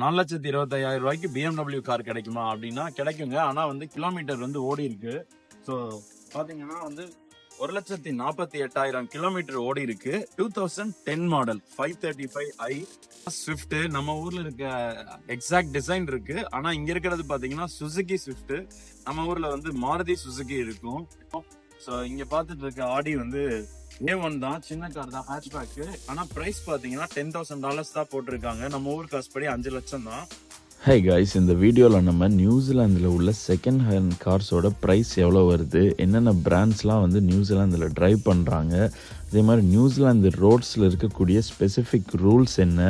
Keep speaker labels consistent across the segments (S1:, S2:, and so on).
S1: நாலு லட்சத்தி இருபத்தையாயிரம் ரூபாய்க்கு பிஎம்டபிள்யூ கார் கிடைக்குமா அப்படின்னா கிடைக்குங்க. ஆனால் வந்து கிலோமீட்டர் வந்து ஓடி இருக்கு. ஸோ பார்த்தீங்கன்னா வந்து ஒரு லட்சத்தி நாற்பத்தி எட்டாயிரம் கிலோமீட்டர் ஓடி இருக்கு. Two thousand ten model five thirty five i Swift நம்ம ஊர்ல இருக்க எக்ஸாக்ட் டிசைன் இருக்கு. ஆனா இங்க இருக்கிறது பாத்தீங்கன்னா சுசுகி ஸ்விஃப்ட் நம்ம ஊர்ல வந்து மாருதி சுசுகி இருக்கும். ஸோ இங்க பார்த்துட்டு இருக்க ஆடி வந்து ஏ ஒன் தான் சின்ன கார் தான் ஹேட்ச்பேக் ஆனால் ப்ரைஸ் பார்த்தீங்கன்னா டென் தௌசண்ட் டாலர்ஸ் தான் போட்டிருக்காங்க. நம்ம ஊர் காசு படி அஞ்சு லட்சம் தான்.
S2: ஹே கைஸ் இந்த வீடியோவில் நம்ம நியூசிலாந்தில் உள்ள செகண்ட் ஹேண்ட் கார்ஸோட ப்ரைஸ் எவ்வளோ வருது? என்னென்ன பிராண்ட்ஸ்லாம் வந்து நியூசிலாந்தில் ட்ரைவ் பண்ணுறாங்க அதே மாதிரி நியூசிலாந்து ரோட்ஸில் இருக்கக்கூடிய ஸ்பெசிஃபிக் ரூல்ஸ் என்ன?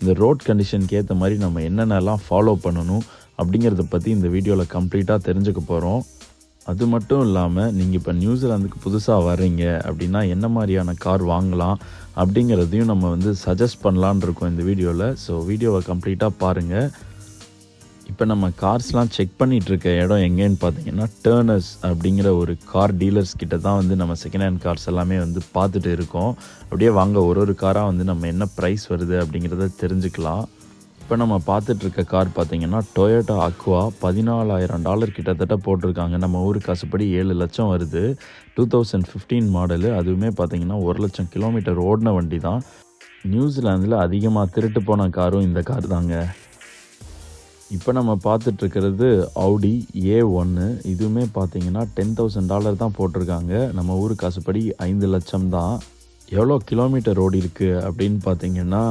S2: இந்த ரோட் கண்டிஷனுக்கு ஏற்ற மாதிரி நம்ம என்னென்னலாம் ஃபாலோ பண்ணணும்? அப்படிங்கிறத பற்றி இந்த வீடியோவில் கம்ப்ளீட்டாக தெரிஞ்சுக்க போகிறோம் அது மட்டும் இல்லாமல் நீங்கள் இப்போ நியூசிலாந்துக்கு புதுசாக வர்றீங்க அப்படின்னா என்ன மாதிரியான கார் வாங்கலாம் அப்படிங்கிறதையும் நம்ம வந்து சஜஸ்ட் பண்ணலான் இருக்கோம் இந்த வீடியோவில் ஸோ வீடியோவை கம்ப்ளீட்டாக பாருங்கள் இப்போ நம்ம கார்ஸ்லாம் செக் பண்ணிகிட்ருக்க இருக்க இடம் எங்கேன்னு பார்த்தீங்கன்னா டேர்னர்ஸ் அப்படிங்கிற ஒரு கார் டீலர்ஸ் கிட்ட தான் வந்து நம்ம செகண்ட் ஹேண்ட் கார்ஸ் எல்லாமே வந்து பார்த்துட்டு இருக்கோம். அப்படியே வாங்க ஒரு ஒரு காராக வந்து நம்ம என்ன ப்ரைஸ் வருது அப்படிங்கிறத தெரிஞ்சுக்கலாம். இப்போ நம்ம பார்த்துட்ருக்க கார் பார்த்தீங்கன்னா டொயோட்டா அக்வா பதினாலாயிரம் டாலர் கிட்டத்தட்ட போட்டிருக்காங்க. நம்ம ஊர் காசுப்படி ஏழு லட்சம் வருது. டூ தௌசண்ட் ஃபிஃப்டீன் மாடலு அதுவுமே பார்த்தீங்கன்னா ஒரு லட்சம் கிலோமீட்டர் ஓடின வண்டி தான் நியூசிலாந்தில் அதிகமாக திருட்டு போன காரும் இந்த கார் தாங்க. இப்போ நம்ம பார்த்துட்ருக்கிறது ஆடி ஏ ஒன்று இதுவுமே பார்த்தீங்கன்னா டென் தௌசண்ட் டாலர் தான் போட்டிருக்காங்க. நம்ம ஊர் காசுப்படி ஐந்து லட்சம் தான். எவ்வளோ கிலோமீட்டர் ஓடி இருக்கு அப்படின்னு பார்த்தீங்கன்னா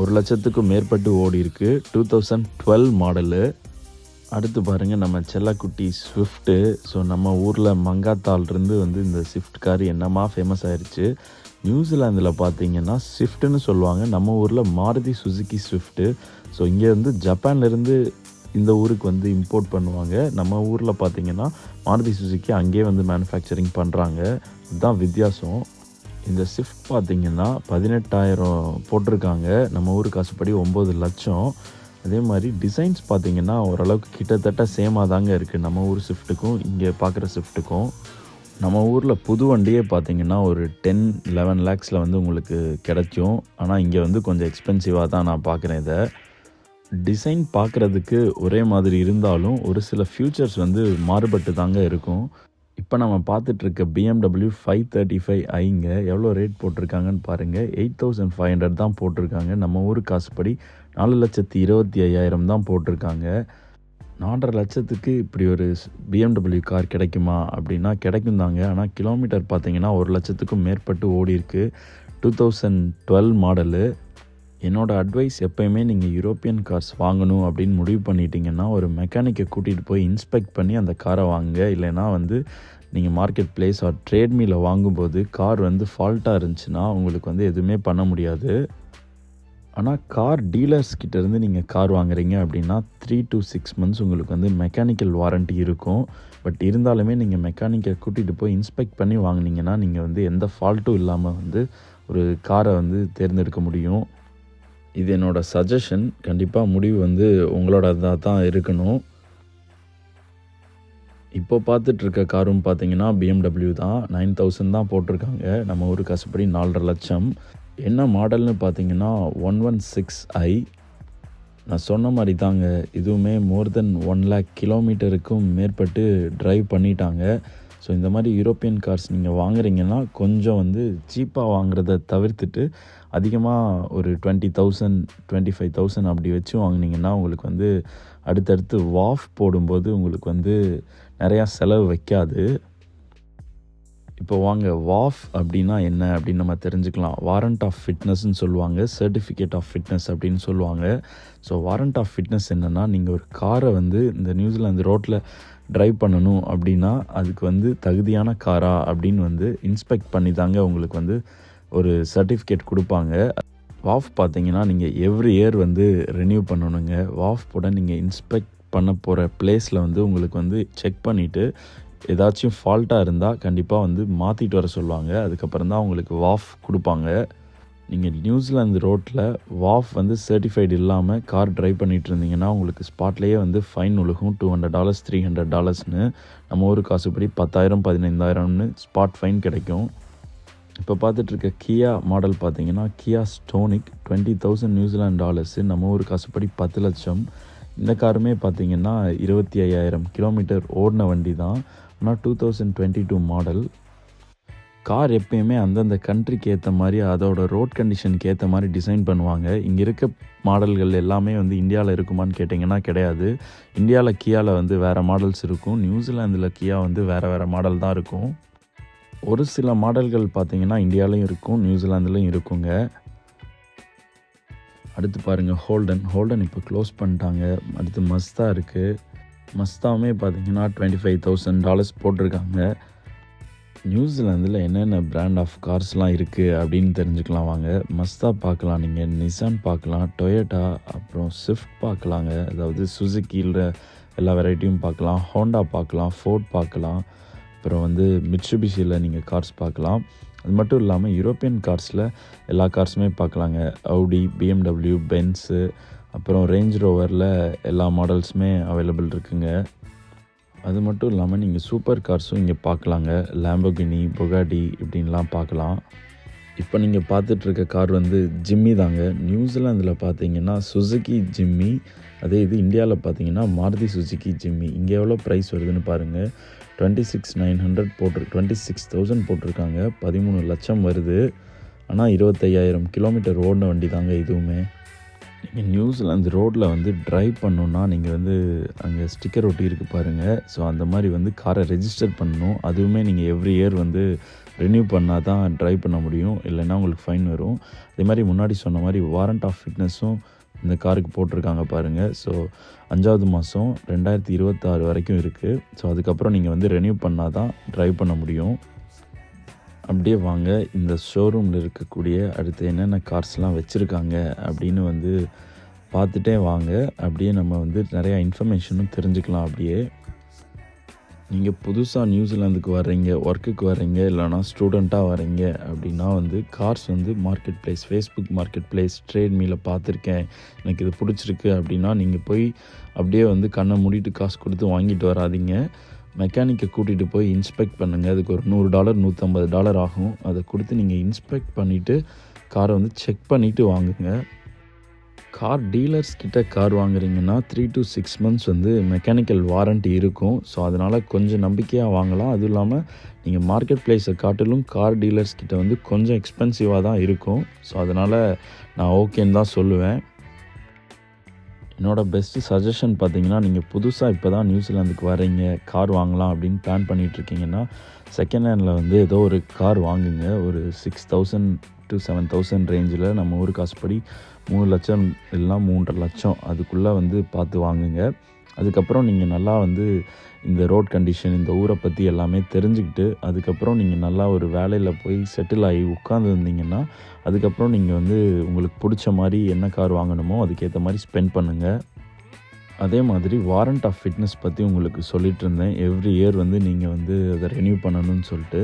S2: ஒரு லட்சத்துக்கும் மேற்பட்டு ஓடி இருக்கு டூ தௌசண்ட் டுவெல் மாடலு. அடுத்து பாருங்கள் நம்ம செல்லக்குட்டி ஸ்விஃப்ட்டு ஸோ நம்ம ஊரில் மங்காத்தால்ருந்து வந்து இந்த ஸ்விஃப்ட் கார் என்னமா ஃபேமஸ் ஆயிடுச்சு நியூசிலாந்தில் பார்த்தீங்கன்னா ஸ்விஃப்ட்டுன்னு சொல்லுவாங்க. நம்ம ஊரில் மாருதி சுசுக்கி ஸ்விஃப்ட்டு ஸோ இங்கே வந்து ஜப்பான்லேருந்து இந்த ஊருக்கு வந்து இம்போர்ட் பண்ணுவாங்க. நம்ம ஊரில் பார்த்தீங்கன்னா மாருதி சுசுக்கி அங்கேயே வந்து மேனுஃபேக்சரிங் பண்ணுறாங்க இதுதான் வித்தியாசம். இந்த ஸ்விஃப்ட் பார்த்தீங்கன்னா பதினெட்டாயிரம் போட்டிருக்காங்க. நம்ம ஊர் காசுப்படி ஒம்பது லட்சம். அதே மாதிரி டிசைன்ஸ் பார்த்திங்கன்னா ஓரளவுக்கு கிட்டத்தட்ட சேமாக தாங்க இருக்குது நம்ம ஊர் ஸ்விஃப்ட்டுக்கும் இங்கே பார்க்குற ஸ்விஃப்ட்டுக்கும் நம்ம ஊரில் புது வண்டியே பார்த்தீங்கன்னா ஒரு டென் லெவன் லேக்ஸில் வந்து உங்களுக்கு கிடைக்கும். ஆனால் இங்கே வந்து கொஞ்சம் எக்ஸ்பென்சிவாக தான் நான் பார்க்குறேன் இதை. டிசைன் பார்க்குறதுக்கு ஒரே மாதிரி இருந்தாலும் ஒரு சில ஃபியூச்சர்ஸ் வந்து மாறுபட்டு தாங்க இருக்கும். இப்போ நம்ம பார்த்துட்ருக்க பிஎம்டபிள்யூ ஃபைவ் தேர்ட்டி ஃபைவ் ஐங்க எவ்வளோ ரேட் போட்டிருக்காங்கன்னு பாருங்கள் எயிட் தௌசண்ட் ஃபைவ் ஹண்ட்ரட் தான் போட்டிருக்காங்க. நம்ம ஊர் காசுப்படி நாலு லட்சத்தி இருபத்தி ஐயாயிரம் தான் போட்டிருக்காங்க. நாலரை லட்சத்துக்கு இப்படி ஒரு பிஎம்டபிள்யூ கார் கிடைக்குமா அப்படின்னா கிடைக்கும் தாங்க. ஆனால் கிலோமீட்டர் பார்த்தீங்கன்னா ஒரு லட்சத்துக்கும் மேற்பட்டு ஓடி இருக்குது டூ தௌசண்ட் டுவெல் மாடலு என்னோடய அட்வைஸ் எப்பயுமே நீங்கள் யூரோப்பியன் கார்ஸ் வாங்கணும் அப்படின்னு முடிவு பண்ணிட்டீங்கன்னா ஒரு மெக்கானிக்கை கூட்டிகிட்டு போய் இன்ஸ்பெக்ட் பண்ணி அந்த காரை வாங்குங்க. இல்லைன்னா வந்து நீங்கள் மார்க்கெட் பிளேஸ் ஆர் ட்ரேட்மீல வாங்கும்போது கார் வந்து ஃபால்ட்டாக இருந்துச்சுன்னா உங்களுக்கு வந்து எதுவுமே பண்ண முடியாது. ஆனால் கார் டீலர்ஸ் கிட்டேருந்து நீங்கள் கார் வாங்குறீங்க அப்படின்னா த்ரீ டு சிக்ஸ் மந்த்ஸ் உங்களுக்கு வந்து மெக்கானிக்கல் வாரண்ட்டி இருக்கும். பட் இருந்தாலுமே நீங்கள் மெக்கானிக்கை கூட்டிகிட்டு போய் இன்ஸ்பெக்ட் பண்ணி வாங்குனீங்கன்னா நீங்கள் வந்து எந்த ஃபால்ட்டும் இல்லாமல் வந்து ஒரு காரை வந்து தேர்ந்தெடுக்க முடியும். இது என்னோடய சஜஷன் கண்டிப்பாக முடிவு வந்து உங்களோட தான் இருக்கணும். இப்போ பார்த்துட்ருக்க காரும் பார்த்தீங்கன்னா பிஎம்டபிள்யூ தான். நைன் தௌசண்ட் தான் போட்டிருக்காங்க. நம்ம ஊர் காசுப்படி நாலரை லட்சம். என்ன மாடல்னு பார்த்தீங்கன்னா ஒன் ஒன் சிக்ஸ் ஐ நான் சொன்ன மாதிரி தாங்க. இதுவுமே மோர் தென் ஒன் லேக் கிலோமீட்டருக்கும் மேற்பட்டு ட்ரைவ் பண்ணிட்டாங்க. ஸோ இந்த மாதிரி யூரோப்பியன் கார்ஸ் நீங்கள் வாங்குறீங்கன்னா கொஞ்சம் வந்து சீப்பாக வாங்குறத தவிர்த்துட்டு அதிகமாக ஒரு twenty thousand twenty five thousand அப்படி வச்சு வாங்குனீங்கன்னா உங்களுக்கு வந்து அடுத்தடுத்து வாஃப் போடும்போது உங்களுக்கு வந்து நிறையா செலவு வைக்காது. இப்போ வாங்க வாஃப் அப்படின்னா என்ன அப்படின்னு நம்ம தெரிஞ்சுக்கலாம். வாரண்ட் ஆஃப் ஃபிட்னஸ்ன்னு சொல்லுவாங்க சர்டிஃபிகேட் ஆஃப் ஃபிட்னஸ் அப்படின்னு சொல்லுவாங்க. ஸோ வாரண்ட் ஆஃப் ஃபிட்னஸ் என்னென்னா நீங்கள் ஒரு காரை வந்து இந்த நியூசிலாந்து ரோட்டில் ட்ரைவ் பண்ணணும் அப்படின்னா அதுக்கு வந்து தகுதியான காரா அப்படின்னு வந்து இன்ஸ்பெக்ட் பண்ணி தாங்க உங்களுக்கு வந்து ஒரு சர்டிஃபிகேட் கொடுப்பாங்க. வாஃப் பார்த்தீங்கன்னா நீங்கள் எவ்ரி இயர் வந்து ரினியூ பண்ணணுங்க. வாஃப் போட நீங்கள் இன்ஸ்பெக்ட் பண்ண போகிற பிளேஸில் வந்து உங்களுக்கு வந்து செக் பண்ணிவிட்டு ஏதாச்சும் ஃபால்ட்டாக இருந்தால் கண்டிப்பாக வந்து மாற்றிட்டு வர சொல்லுவாங்க. அதுக்கப்புறம் தான் உங்களுக்கு வாஃப் கொடுப்பாங்க. நீங்கள் நியூசிலாந்து ரோட்டில் வாஃப் வந்து சர்டிஃபைடு இல்லாமல் கார் ட்ரைவ் பண்ணிகிட்டு இருந்தீங்கன்னா உங்களுக்கு ஸ்பாட்லேயே வந்து fine உழுகும் two hundred dollars three hundred டாலர்ஸ்னு நம்ம ஊர் காசுப்படி பத்தாயிரம் பதினைந்தாயிரம்னு ஸ்பாட் ஃபைன் கிடைக்கும். இப்போ பார்த்துட்ருக்க கியா மாடல் பார்த்தீங்கன்னா Kia Stonic twenty thousand New Zealand dollars நம்ம ஊர் காசுப்படி பத்து லட்சம். இந்த காருமே பார்த்தீங்கன்னா இருபத்தி ஐயாயிரம் கிலோமீட்டர் ஓடின வண்டி தான் ஆனால் two thousand twenty two model car எப்பயுமே அந்தந்த கண்ட்ரிக்கு ஏற்ற மாதிரி அதோட ரோட் கண்டிஷனுக்கு ஏற்ற மாதிரி டிசைன் பண்ணுவாங்க. இங்கே இருக்க மாடல்கள் எல்லாமே வந்து இந்தியாவில் இருக்குமான்னு கேட்டிங்கன்னா கிடையாது. இந்தியாவில் கியாவில் வந்து வேறு மாடல்ஸ் இருக்கும். நியூசிலாந்தில் கியா வந்து வேறு வேறு மாடல் தான் இருக்கும். ஒரு சில மாடல்கள் பார்த்தீங்கன்னா இந்தியாவிலையும் இருக்கும் நியூசிலாந்துலேயும் இருக்குங்க. அடுத்து பாருங்கள் ஹோல்டன். ஹோல்டன் இப்போ க்ளோஸ் பண்ணிட்டாங்க. அடுத்து மஸ்தா இருக்குது மஸ்தாவுமே பார்த்தீங்கன்னா டுவெண்ட்டி ஃபைவ் தௌசண்ட் டாலர்ஸ் போட்டிருக்காங்க. நியூசிலாந்தில் என்னென்ன பிராண்ட் ஆஃப் கார்ஸ்லாம் இருக்குது அப்படின்னு தெரிஞ்சுக்கலாம் வாங்க. மஸ்தா பார்க்கலாம். நீங்கள் நிசான் பார்க்கலாம் டொயோட்டா அப்புறம் ஸ்விஃப்ட் பார்க்கலாங்க. அதாவது சுசுக்கியில் எல்லா வெரைட்டியும் பார்க்கலாம். ஹோண்டா பார்க்கலாம் ஃபோர்ட் பார்க்கலாம். அப்புறம் வந்து மிட்சுபிஷியில் நீங்கள் கார்ஸ் பார்க்கலாம். அது மட்டும் இல்லாமல் யூரோப்பியன் கார்ஸில் எல்லா கார்ஸுமே பார்க்கலாங்க. அவுடி பிஎம்டபிள்யூ பென்ஸு அப்புறம் ரேஞ்ச் ரோவரில் எல்லா மாடல்ஸுமே அவைலபிள் இருக்குங்க. அது மட்டும் இல்லாமல் நீங்கள் சூப்பர் கார்ஸும் இங்கே பார்க்கலாங்க. லேம்போகினி பொகாடி இப்படின்லாம் பார்க்கலாம். இப்போ நீங்கள் பார்த்துட்ருக்க கார் வந்து ஜிம்மி தாங்க. நியூசிலாந்தில் பார்த்தீங்கன்னா சுசுகி ஜிம்மி அதே இது இந்தியாவில் பார்த்தீங்கன்னா மாருதி சுசுகி ஜிம்மி இங்கே எவ்வளோ ப்ரைஸ் வருதுன்னு பாருங்கள் டுவெண்ட்டி சிக்ஸ் நைன் ஹண்ட்ரட் போட்டு டுவெண்ட்டி சிக்ஸ் தௌசண்ட் போட்டிருக்காங்க பதிமூணு லட்சம் வருது. ஆனால் இருபத்தையாயிரம் கிலோமீட்டர் ஓடின வண்டி தாங்க இதுவுமே. நீங்கள் நியூசிலாந்து ரோட்டில் வந்து ட்ரைவ் பண்ணணுன்னா நீங்கள் வந்து அங்கே ஸ்டிக்கர் ஒட்டி இருக்குது பாருங்கள் ஸோ அந்த மாதிரி வந்து காரை ரெஜிஸ்டர் பண்ணணும். அதுவுமே நீங்கள் எவ்ரி இயர் வந்து ரினியூ பண்ணால் தான் ட்ரைவ் பண்ண முடியும். இல்லைன்னா உங்களுக்கு ஃபைன் வரும். அதே மாதிரி முன்னாடி சொன்ன மாதிரி வாரண்ட் ஆஃப் ஃபிட்னஸும் இந்த காருக்கு போட்டிருக்காங்க பாருங்கள் ஸோ அஞ்சாவது மாதம் ரெண்டாயிரத்தி இருபத்தாறு வரைக்கும் இருக்குது ஸோ அதுக்கப்புறம் நீங்கள் வந்து ரெனியூ பண்ணால் தான் ட்ரைவ் பண்ண முடியும். அப்படியே வாங்க இந்த ஷோரூமில் இருக்கக்கூடிய அடுத்து என்னென்ன கார்ஸ்லாம் வச்சுருக்காங்க அப்படின்னு வந்து பார்த்துட்டே வாங்க. அப்படியே நம்ம வந்து நிறையா இன்ஃபர்மேஷனும் தெரிஞ்சுக்கலாம் அப்படியே. நீங்கள் புதுசாக நியூசிலாந்துக்கு வர்றீங்க ஒர்க்குக்கு வர்றீங்க இல்லைனா ஸ்டூடெண்ட்டாக வரீங்க அப்படின்னா வந்து கார்ஸ் வந்து market place Facebook market place trade மீல பார்த்துருக்கேன். எனக்கு இது பிடிச்சிருக்கு அப்படின்னா நீங்கள் போய் அப்படியே வந்து கண்ணை மூடிட்டு காசு கொடுத்து வாங்கிட்டு வராதீங்க. மெக்கானிக்கை கூட்டிகிட்டு போய் இன்ஸ்பெக்ட் பண்ணுங்கள் அதுக்கு ஒரு நூறு டாலர் நூற்றம்பது டாலர் ஆகும். அதை கொடுத்து நீங்கள் இன்ஸ்பெக்ட் பண்ணிவிட்டு காரை வந்து செக் பண்ணிவிட்டு வாங்குங்க. கார் டீலர்ஸ் கிட்ட கார் வாங்குறீங்கன்னா த்ரீ டு சிக்ஸ் மந்த்ஸ் வந்து மெக்கானிக்கல் வாரண்ட்டி இருக்கும். ஸோ அதனால் கொஞ்சம் நம்பிக்கையாக வாங்கலாம். அதுவும் இல்லாமல் நீங்கள் மார்க்கெட் பிளேஸை காட்டிலும் கார் டீலர்ஸ் கிட்ட வந்து கொஞ்சம் எக்ஸ்பென்சிவாக தான் இருக்கும். ஸோ அதனால் நான் ஓகேன்னு தான் சொல்லுவேன். என்னோடய பெஸ்ட்டு சஜஷன் பார்த்தீங்கன்னா நீங்கள் புதுசாக இப்போ தான் நியூசிலாந்துக்கு வரீங்க கார் வாங்கலாம் அப்படின்னு பிளான் பண்ணிகிட்ருக்கீங்கன்னா செகண்ட் ஹேண்டில் வந்து ஏதோ ஒரு கார் வாங்குங்க. ஒரு six thousand to seven thousand ரேஞ்சில் நம்ம ஊர் காசுப்படி மூணு லட்சம் இல்லைனா மூன்றரை லட்சம் அதுக்குள்ளே வந்து பார்த்து வாங்குங்க. அதுக்கப்புறம் நீங்கள் நல்லா வந்து இந்த ரோட் கண்டிஷன் இந்த ஊரை பற்றி எல்லாமே தெரிஞ்சுக்கிட்டு அதுக்கப்புறம் நீங்கள் நல்லா ஒரு வேலையில் போய் செட்டில் ஆகி உட்காந்துருந்தீங்கன்னா அதுக்கப்புறம் நீங்கள் வந்து உங்களுக்கு பிடிச்ச மாதிரி என்ன கார் வாங்கணுமோ அதுக்கேற்ற மாதிரி ஸ்பெண்ட் பண்ணுங்கள் அதே மாதிரி வாரண்ட் ஆஃப் ஃபிட்னஸ் பற்றி உங்களுக்கு சொல்லிட்டு இருந்தேன். எவ்ரி இயர் வந்து நீங்கள் வந்து அதை ரெனியூ பண்ணணும்னு சொல்லிட்டு.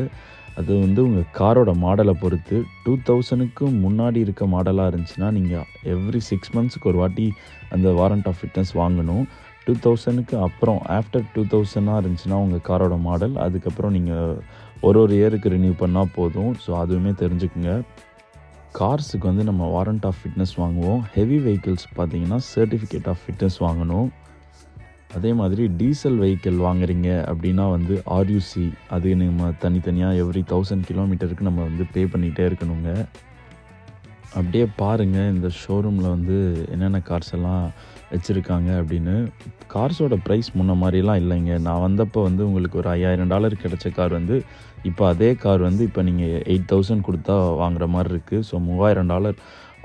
S2: அது வந்து உங்கள் காரோட மாடலை பொறுத்து டூ தௌசணுக்கு முன்னாடி இருக்க மாடலாக இருந்துச்சுன்னா நீங்கள் எவ்ரி சிக்ஸ் மந்த்ஸுக்கு ஒரு வாட்டி அந்த வாரண்ட் ஆஃப் ஃபிட்னஸ் வாங்கணும். டூ தௌசணுக்கு அப்புறம் ஆஃப்டர் டூ தௌசண்டாக இருந்துச்சுன்னா உங்கள் காரோட மாடல் அதுக்கப்புறம் நீங்கள் ஒரு ஒரு இயருக்கு ரினியூ பண்ணால் போதும். ஸோ அதுவுமே தெரிஞ்சுக்குங்க. கார்ஸுக்கு வந்து நம்ம வாரண்ட் ஆஃப் ஃபிட்னஸ் வாங்குவோம். ஹெவி வெஹிக்கிள்ஸ் பார்த்தீங்கன்னா சர்டிஃபிகேட் ஆஃப் ஃபிட்னஸ் வாங்கணும். அதே மாதிரி டீசல் வெஹிக்கிள் வாங்குறீங்க அப்படின்னா வந்து ஆர்யூசி அது நம்ம தனித்தனியாக எவ்ரி தௌசண்ட் கிலோமீட்டருக்கு நம்ம வந்து பே பண்ணிகிட்டே இருக்கணுங்க. அப்படியே பாருங்கள் இந்த ஷோரூமில் வந்து என்னென்ன கார்ஸ் எல்லாம் வச்சுருக்காங்க அப்படின்னு. கார்ஸோட ப்ரைஸ் முன்ன மாதிரிலாம் இல்லைங்க. நான் வந்தப்போ வந்து உங்களுக்கு ஒரு ஐயாயிரம் டாலர் கிடச்ச கார் வந்து இப்போ அதே கார் வந்து இப்போ நீங்கள் எயிட் தௌசண்ட் கொடுத்தா வாங்குற மாதிரி இருக்குது ஸோ மூவாயிரம் டாலர்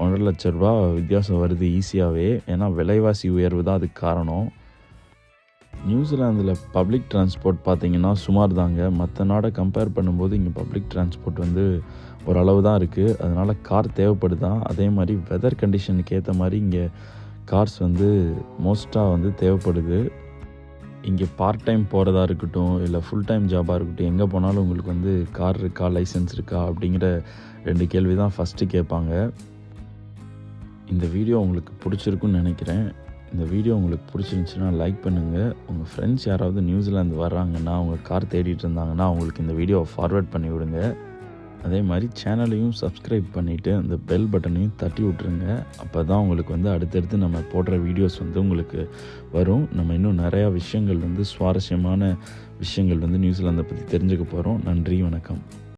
S2: ஒன்றரை லட்ச ரூபா வித்தியாசம் வருது ஈஸியாகவே ஏன்னா விலைவாசி உயர்வு தான் அதுக்கு காரணம். நியூசிலாந்தில் பப்ளிக் டிரான்ஸ்போர்ட் பார்த்திங்கன்னா சுமார் தாங்க மற்ற நாடை கம்பேர் பண்ணும்போது இங்கே பப்ளிக் டிரான்ஸ்போர்ட் வந்து ஓரளவு தான் இருக்குது அதனால் கார் தேவைப்படுதான் அதே மாதிரி வெதர் கண்டிஷனுக்கு ஏற்ற மாதிரி இங்கே கார்ஸ் வந்து மோஸ்ட்டாக வந்து தேவைப்படுது. இங்கே பார்ட் டைம் போகிறதா இருக்கட்டும் இல்லை ஃபுல் டைம் ஜாபாக இருக்கட்டும் எங்கே போனாலும் உங்களுக்கு வந்து கார் இருக்கா லைசன்ஸ் இருக்கா அப்படிங்கிற ரெண்டு கேள்வி தான் ஃபஸ்ட்டு கேட்பாங்க. இந்த வீடியோ உங்களுக்கு பிடிச்சிருக்குன்னு நினைக்கிறேன். இந்த வீடியோ உங்களுக்கு பிடிச்சிருந்துச்சுன்னா லைக் பண்ணுங்கள் உங்கள் ஃப்ரெண்ட்ஸ் யாராவது நியூசிலாந்து வர்றாங்கன்னா அவங்க கார் தேடிட்டு இருந்தாங்கன்னா அவங்களுக்கு இந்த வீடியோவை ஃபார்வேர்ட் பண்ணி விடுங்க. அதே மாதிரி சேனலையும் சப்ஸ்கிரைப் பண்ணிவிட்டு அந்த பெல் பட்டனையும் தட்டி விட்ருங்க அப்போ தான் உங்களுக்கு வந்து அடுத்தடுத்து நம்ம போடுற வீடியோஸ் வந்து உங்களுக்கு வரும். நம்ம இன்னும் நிறையா விஷயங்கள் வந்து சுவாரஸ்யமான விஷயங்கள் வந்து நியூசிலாந்தை பற்றி தெரிஞ்சுக்க போகிறோம் நன்றி வணக்கம்.